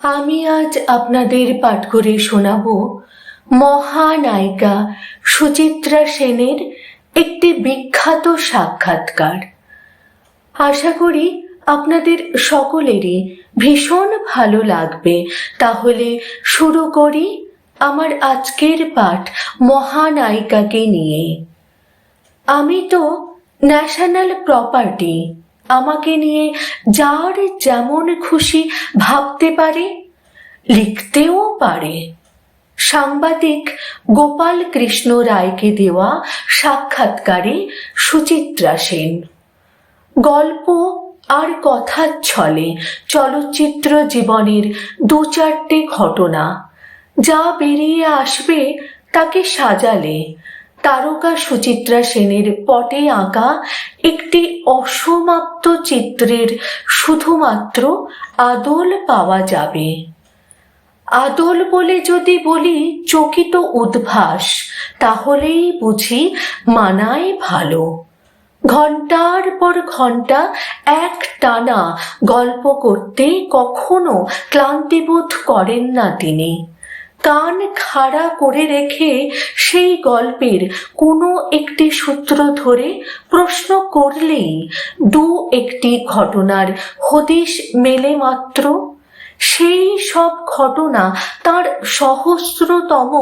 আমি আজ আপনাদের পাঠ করে শোনাব মহানায়িকা সুচিত্রা সেনের একটি বিখ্যাত সাক্ষাৎকার। আশা করি আপনাদের সকলেরই ভীষণ ভালো লাগবে। তাহলে শুরু করি আমার আজকের পাঠ মহানায়িকাকে নিয়ে। আমি তো ন্যাশনাল প্রপার্টি আমাকে নিয়ে যার যেমন খুশি ভাবতে পারে, লিখতেও পারে। সাংবাদিক গোপাল কৃষ্ণ রায়কে দেওয়া সাক্ষাৎকারে সুচিত্রা সেন। গল্প আর কথার ছলে চলচ্চিত্র জীবনের দু চারটে ঘটনা। যা বেরিয়ে আসবে তাকে সাজালে। তারকা সুচিত্রা সেনের পটে আঁকা একটি অসমাপ্ত চিত্রের শুধুমাত্র আদল পাওয়া যাবে। আদল বলে যদি বলি চকিত উদ্ভাস, তাহলেই বুঝি মানায় ভালো। ঘণ্টার পর ঘণ্টা এক টানা গল্প করতে কখনো ক্লান্তিবোধ করেন না তিনি। কান খাড়া করে রেখে সেই গল্পের কোনো একটি সূত্র ধরে প্রশ্ন করলেই দু একটি ঘটনার হদিশ মেলে মাত্র। সেই সব ঘটনা তার সহস্রতম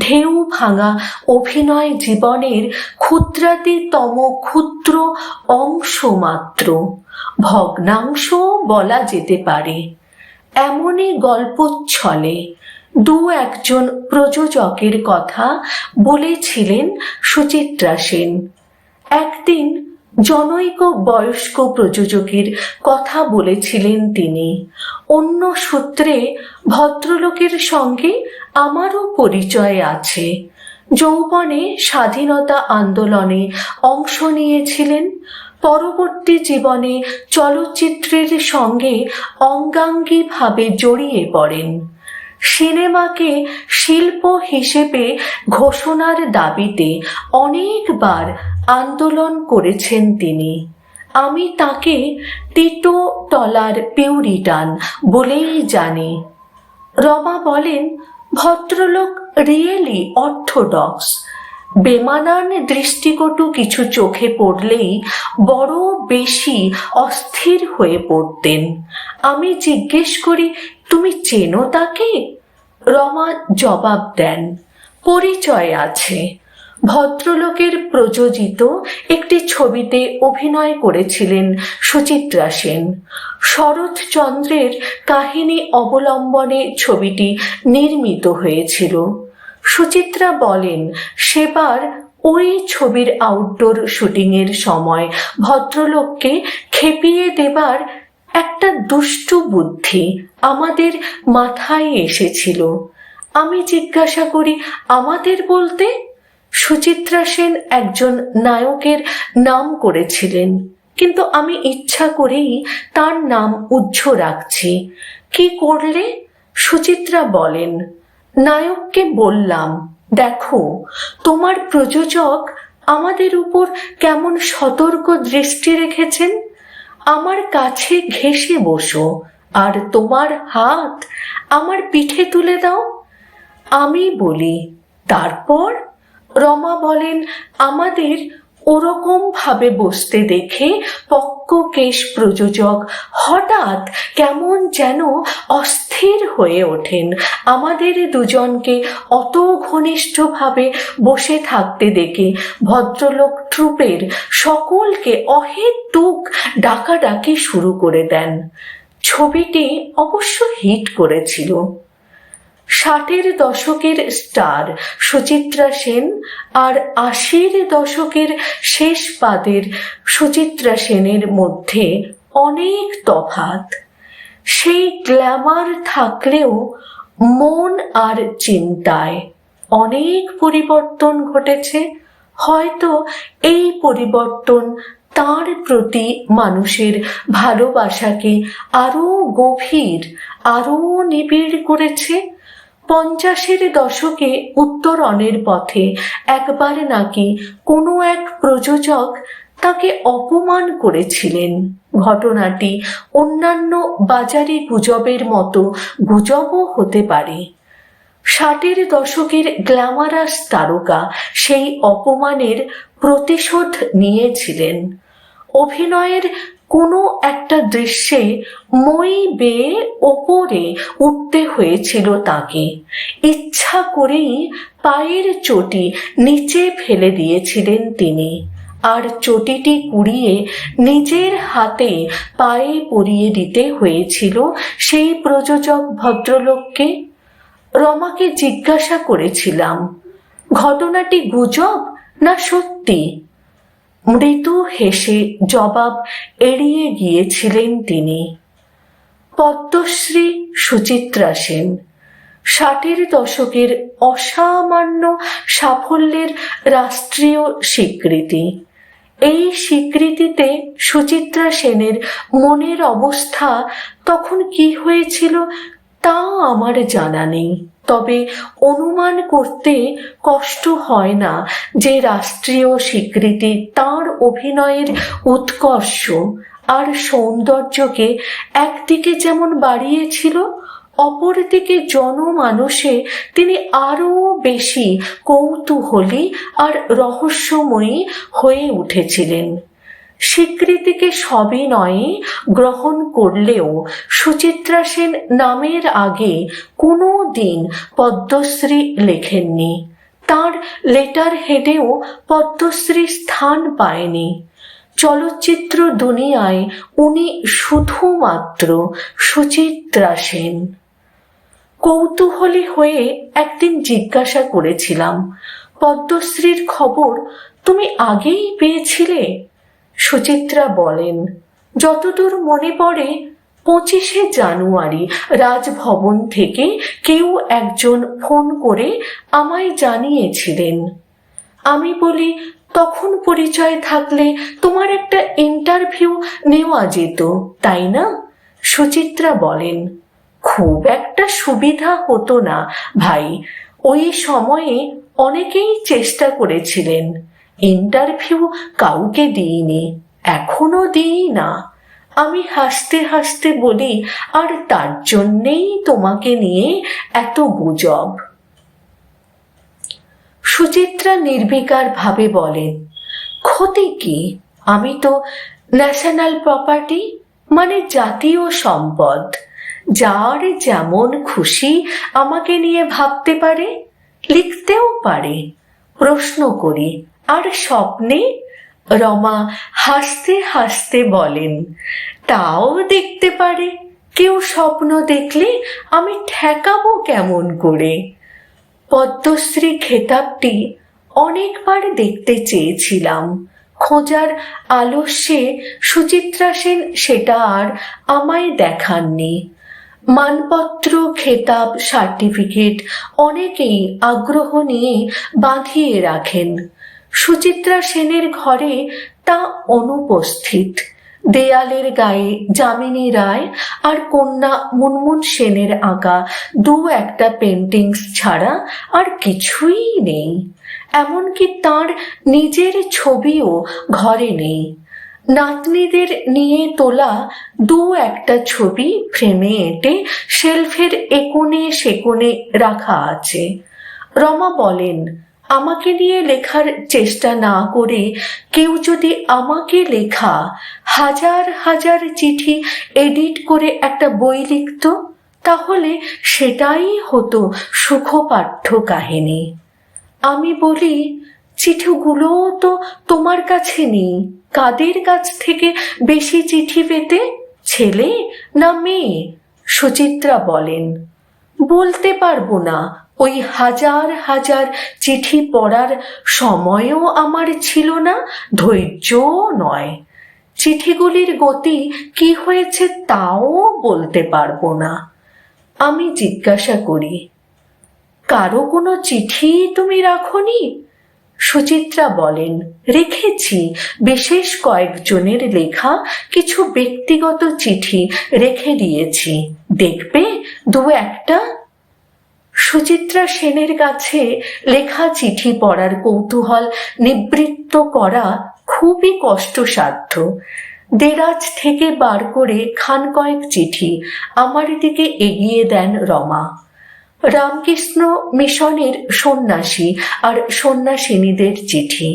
ঢেউ ভাঙা অভিনয় জীবনের ক্ষুদ্রাতিতম ক্ষুদ্র অংশ মাত্র। ভগ্নাংশ বলা যেতে পারে। এমনই গল্প ছলে দু একজন প্রযোজকের কথা বলেছিলেন সুচিত্রা সেন। একদিন জনৈক বয়স্ক প্রযোজকের কথা বলেছিলেন তিনি। অন্য সূত্রে ভদ্রলোকের সঙ্গে আমারও পরিচয় আছে। যৌবনে স্বাধীনতা আন্দোলনে অংশ নিয়েছিলেন। পরবর্তী জীবনে চলচ্চিত্রের সঙ্গে অঙ্গাঙ্গিভাবে জড়িয়ে পড়েন। সিনেমাকে শিল্প হিসেবে ঘোষণার দাবিতে অনেকবার আন্দোলন করেছেন তিনি। আমি তাকে টিটো টলার পিউরিটান বলেই জানি। রমা বলেন, ভদ্রলোক রিয়েলি অর্থোডক্স। বেমানান দৃষ্টিকটু কিছু চোখে পড়লেই বড় বেশি অস্থির হয়ে পড়তেন। আমি জিজ্ঞেস করি তুমি চেনো তাকে? রমা জবাব দেন, পরিচয় আছে। ভদ্রলোকের প্রযোজিত একটি ছবিতে অভিনয় করেছিলেন সুচিত্রা সেন। শরৎচন্দ্রের কাহিনী অবলম্বনে ছবিটি নির্মিত হয়েছিল। সুচিত্রা বলেন, সেবার ওই ছবির আউটডোর শুটিংয়ের সময় ভদ্রলোককে খেপিয়ে দেবার একটা দুষ্ট বুদ্ধি আমাদের মাথায় এসেছিল। আমি জিজ্ঞাসা করি, আমাদের বলতে? সুচিত্রা সেন একজন নায়কের নাম করেছিলেন। কিন্তু আমি ইচ্ছা করেই তার নাম উজ্জ্ব রাখছি। কি করলে? সুচিত্রা বলেন। নায়ককে বললাম, দেখো, তোমার প্রযোজক আমাদের উপর কেমন সতর্ক দৃষ্টি রেখেছেন? আমার কাছে ঘেসে বসো, আর তোমার হাত আমার পিঠে তুলে দাও। আমি বলি, তারপর রমা বলেন, আমাদের ওরকম ভাবে বসতে দেখে পক্ক কেশ প্রযোজক হঠাৎ কেমন যেন অস্থির হয়ে ওঠেন। আমাদের দুজনকে অত ঘনিষ্ঠভাবে বসে থাকতে দেখে ভদ্রলোক ট্রুপের সকলকে অহেতুক ডাকাডাকি শুরু করে দেন। ছবিটি অবশ্য হিট করেছিল। ষাটের দশকের স্টার সুচিত্রা সেন আর আশির দশকের শেষ পাদের সুচিত্রা সেনের মধ্যে অনেক তফাত সেই গ্ল্যামার থাকলেও মন আর চিন্তায় অনেক পরিবর্তন ঘটেছে। হয়তো এই পরিবর্তন তার প্রতি মানুষের ভালোবাসাকে আরও গভীর, আরও নিবিড় করেছে। পঞ্চাশের দশকে উত্তরণের পথে একবার নাকি কোনো এক প্রযোজক তাকে অপমান করেছিলেন। ঘটনাটি অন্যান্য বাজারি গুজবের মতো গুজবও হতে পারে। ষাটের দশকের গ্ল্যামারাস তারকা সেই অপমানের প্রতিশোধ নিয়েছিলেন। অভিনয়ের কোনো একটা দৃশ্যে মই বেয়ে ওপরে উঠতে হয়েছিল তাকে। ইচ্ছা করেই পায়ের চটি নিচে ফেলে দিয়েছিলেন তিনি আর চটিটি কুড়িয়ে নিজের হাতে পায়ে পরিয়ে দিতে হয়েছিল সেই প্রযোজক ভদ্রলোককে। রমাকে জিজ্ঞাসা করেছিলাম, ঘটনাটি গুজব না সত্যি? মৃদু হেসে জবাব এড়িয়ে গিয়েছিলেন তিনি। পদ্মশ্রী সুচিত্রা সেন, ষাটের দশকের অসামান্য সাফল্যের রাষ্ট্রীয় স্বীকৃতি। এই স্বীকৃতিতে সুচিত্রা সেনের মনের অবস্থা তখন কি হয়েছিল তা আমার জানা নেই। তবে অনুমান করতে কষ্ট হয় না যে রাষ্ট্রীয় স্বীকৃতি তার অভিনয়ের উৎকর্ষ আর সৌন্দর্যকে একদিকে যেমন বাড়িয়েছিল, অপরদিকে জনমানসে তিনি আরও বেশি কৌতূহলী আর রহস্যময়ী হয়ে উঠেছিলেন। স্বীকৃতিকে সবিনয়ে গ্রহণ করলেও সুচিত্রা সেন নামের আগে কোনো দিন পদ্মশ্রী লেখেননি। তার লেটার হেডেও পদ্মশ্রী স্থান পায়নি। চলচ্চিত্র দুনিয়ায় উনি শুধুমাত্র সুচিত্রা সেন। কৌতূহলী হয়ে একদিন জিজ্ঞাসা করেছিলাম, পদ্মশ্রীর খবর তুমি আগেই পেয়েছিলে? সুচিত্রা বলেন, যতদূর মনে পড়ে, পঁচিশে জানুয়ারি রাজভবন থেকে কেউ একজন ফোন করে আমায় জানিয়েছিলেন। আমি বলি, তখন পরিচয় থাকলে তোমার একটা ইন্টারভিউ নেওয়া যেত, তাই না? সুচিত্রা বলেন, খুব একটা সুবিধা হতো না, ভাই। ওই সময়ে অনেকেই চেষ্টা করেছিলেন। ইন্টারভিউ কাউকে দিইনি, এখনও দিই না। আমি হাসতে হাসতে বলি, আর তার জন্যেই তোমাকে নিয়ে এত গুজব? সুচিত্রা নির্বিকার ভাবে বলেন ক্ষতি কি? আমি তো ন্যাশনাল প্রপার্টি মানে জাতীয় সম্পদ। যার যেমন খুশি আমাকে নিয়ে ভাবতে পারে, লিখতেও পারে। প্রশ্ন করি আর স্বপ্নে রমা হাসতে হাসতে বলেন, তাও দেখতে পারে, কেউ স্বপ্ন দেখলে আমি ঠেকাবো কেমন করে? পদ্মশ্রী খেতাবটি অনেকবার দেখতে চেয়েছিলাম। খোঁজার আলস্যে সুচিত্রা সেন সেটা আর আমায় দেখাননি। মানপত্র, খেতাব, সার্টিফিকেট অনেকেই আগ্রহ নিয়ে বাঁধিয়ে রাখেন। সুচিত্রা সেনের ঘরে তা অনুপস্থিত। দেয়ালের গায়ে যামিনী রায় আর কন্যা মুনমুন সেনের আঁকা দু একটা পেন্টিংস ছাড়া আর কিছুই নেই। এমনকি তার নিজের ছবিও ঘরে নেই। নাতনিদের নিয়ে তোলা দু একটা ছবি ফ্রেমে এঁটে শেলফের একোণে সেকোণে রাখা আছে। রমা বলেন আমাকে নিয়ে লেখার চেষ্টা না করে কেউ যদি আমাকে লেখা, হাজার হাজার চিঠি এডিট করে একটা বই লিখত, তাহলে সেটাই হতো সুখপাঠ্য কাহিনী। আমি বলি, চিঠিগুলো তো তোমার কাছে নেই, কাদের কাছ থেকে বেশি চিঠি পেতে, ছেলে না মেয়ে? সুচিত্রা বলেন, বলতে পারব না ওই হাজার হাজার চিঠি পড়ার সময়ও আমার ছিল না, ধৈর্যও নয়। চিঠিগুলির গতি কি হয়েছে তাও বলতে পারব না। আমি জিজ্ঞাসা করি, কারও কোনো চিঠি তুমি রাখনি? সুচিত্রা বলেন, রেখেছি। বিশেষ কয়েকজনের লেখা কিছু ব্যক্তিগত চিঠি রেখে দিয়েছি। দেখবে, দু একটা সুচিত্রা সেনের কাছে লেখা চিঠি পড়ার কৌতূহল নিবৃত্ত করা খুবই কষ্টসাধ্য। দেরাজ থেকে বার করে খান কয়েক চিঠি আমার দিকে এগিয়ে দেন রমা। রামকৃষ্ণ মিশনের সন্ন্যাসী আর সন্ন্যাসিনীদের চিঠি।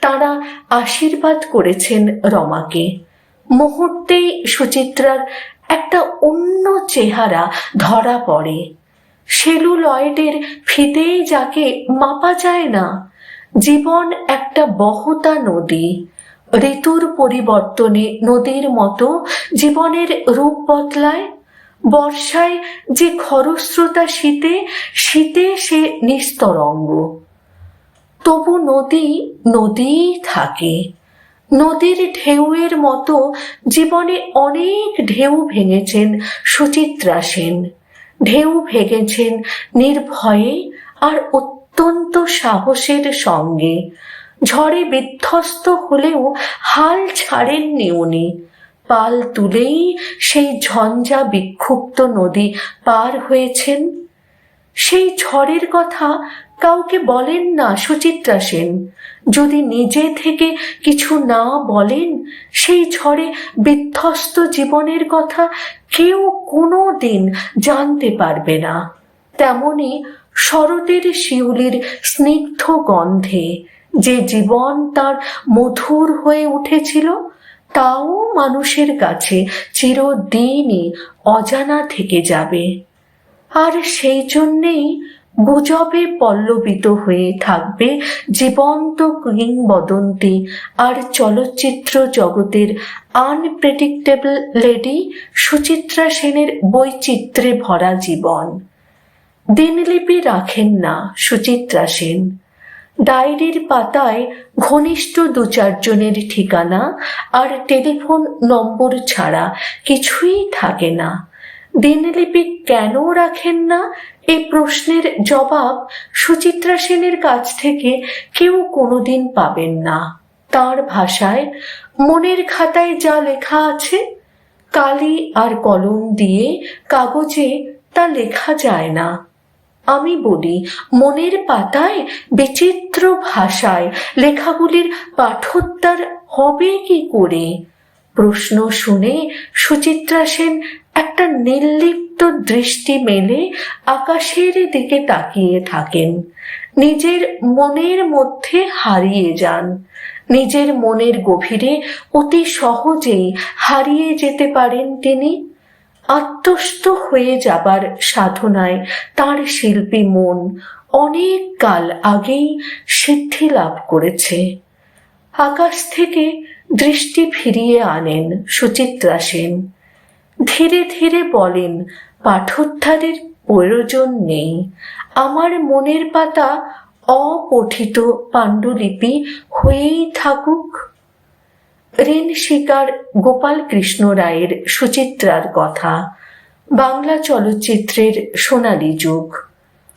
তারা আশীর্বাদ করেছেন রমাকে। মুহূর্তেই সুচিত্রার একটা অন্য চেহারা ধরা পড়ে। সেলুলয়েডের ফিতেই যাকে মাপা যায় না। জীবন একটা বহতা নদী। ঋতুর পরিবর্তনে নদীর মতো জীবনের রূপ বদলায়। বর্ষায় যে খরস্রোতা শীতে শীতে সে নিস্তরঙ্গ। তবু নদী নদীই থাকে। নদীর ঢেউয়ের মতো জীবনে অনেক ঢেউ ভেঙেছেন সুচিত্রা সেন। ঢেউ ভেঙেছেন নির্ভয়ে আর অত্যন্ত সাহসের সঙ্গে। ঝড়ে বিধ্বস্ত হলেও হাল ছাড়েননি উনি। পাল তুলেই সেই ঝঞ্ঝা বিক্ষুব্ধ নদী পার হয়েছেন। সেই ঝড়ের কথা কাউকে বলেন না সুচিত্রা সেন। যদি নিজে থেকে কিছু না বলেন, সেই ঝড়ে বিধ্বস্ত জীবনের কথা কেউ কোনো দিন জানতে পারবে না। তেমনি শরতের শিউলির স্নিগ্ধ গন্ধে যে জীবন তার মধুর হয়ে উঠেছিল, তাও মানুষের কাছে চিরদিনই অজানা থেকে যাবে। আর সেই জন্যেই গুজবে পল্লবিত হয়ে থাকবে জীবন্ত কিংবদন্তি আর চলচ্চিত্র জগতের আনপ্রেডিক্টেবল লেডি সুচিত্রা সেনের বৈচিত্র্যে ভরা জীবন। দিনলিপি রাখেন না সুচিত্রা সেন। ডায়েরির পাতায় ঘনিষ্ঠ দু চারজনের ঠিকানা আর টেলিফোন নম্বর ছাড়া কিছুই থাকে না। দিনলিপি কেন রাখেন না? এই প্রশ্নের জবাব সুচিত্রা সেনের কাছ থেকে কেউ কোনোদিন পাবেন না। তার ভাষায় মনের খাতায় যা লেখা আছে, কালি আর কলম দিয়ে কাগজে তা লেখা যায় না। আমি বলি, মনের পাতায় বিচিত্র ভাষায় লেখাগুলির পাঠোদ্ধার হবে কি করে? প্রশ্ন শুনে সুচিত্রা সেন একটা নির্লিপ্ত দৃষ্টি মেলে আকাশের দিকে তাকিয়ে থাকেন। নিজের মনের মধ্যে হারিয়ে যান। নিজের মনের গভীরে অতি সহজেই হারিয়ে যেতে পারেন তিনি। আত্মস্থ হয়ে যাবার সাধনায় তার শিল্পী মন অনেক কাল আগেই সিদ্ধি লাভ করেছে। আকাশ থেকে দৃষ্টি ফিরিয়ে আনেন সুচিত্রা সেন। ধীরে ধীরে বলেন, পাঠোদ্ধারের প্রয়োজন নেই। আমার মনের পাতা অপঠিত পাণ্ডুলিপি হয়েই থাকুক। ঋণ শিকার গোপাল কৃষ্ণ রায়ের সুচিত্রার কথা। বাংলা চলচ্চিত্রের সোনালী যুগ।